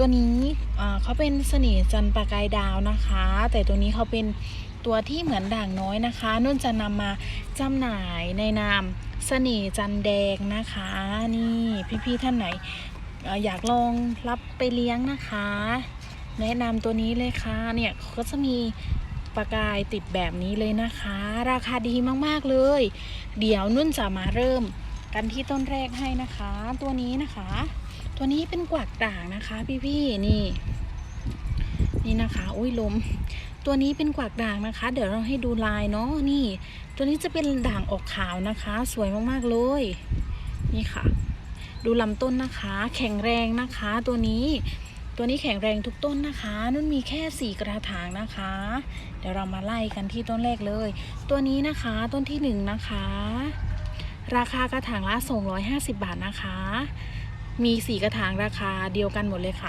ตัวนี้เขาเป็นเสน่ห์จันประกายดาวนะคะ แต่ตัวนี้เขาเป็นตัวที่เหมือนด่างน้อยนะคะนุ่นจะนำมาจำหน่ายในนามเสน่ห์จันแดงนะคะ นี่พี่ๆท่านไหนอออยากลองรับไปเลี้ยงนะคะ แนะนำตัวนี้เลยค่ะเนี่ยเขาก็จะมีประกายติดแบบนี้เลยนะคะ ราคาดีมากๆเลย เดี๋ยวนุ่นจะมาเริ่มกันที่ต้นแรกให้นะคะ ตัวนี้นะคะ ตัวนี้เป็นกวักด่างนะคะ พี่ๆนี่ นี่นะคะอุ้ยลม ตัวนี้เป็นกวักด่างนะคะ เดี๋ยวเราให้ดูลายเนาะนี่ ตัวนี้จะเป็นด่างออกขาวนะคะ สวยมากๆเลย นี่ค่ะ ดูลำต้นนะคะ แข็งแรงนะคะ ตัวนี้ตัวนี้แข็งแรงทุกต้นนะคะ นุ่นมีแค่สี่กระถางนะคะ เดี๋ยวเรามาไล่กันที่ต้นแรกเลย ตัวนี้นะคะต้นที่หนึ่งนะคะ ราคากระถางละ 250 บาทนะคะ มีสี่กระถางราคาเดียวกันหมดเลยค่ะ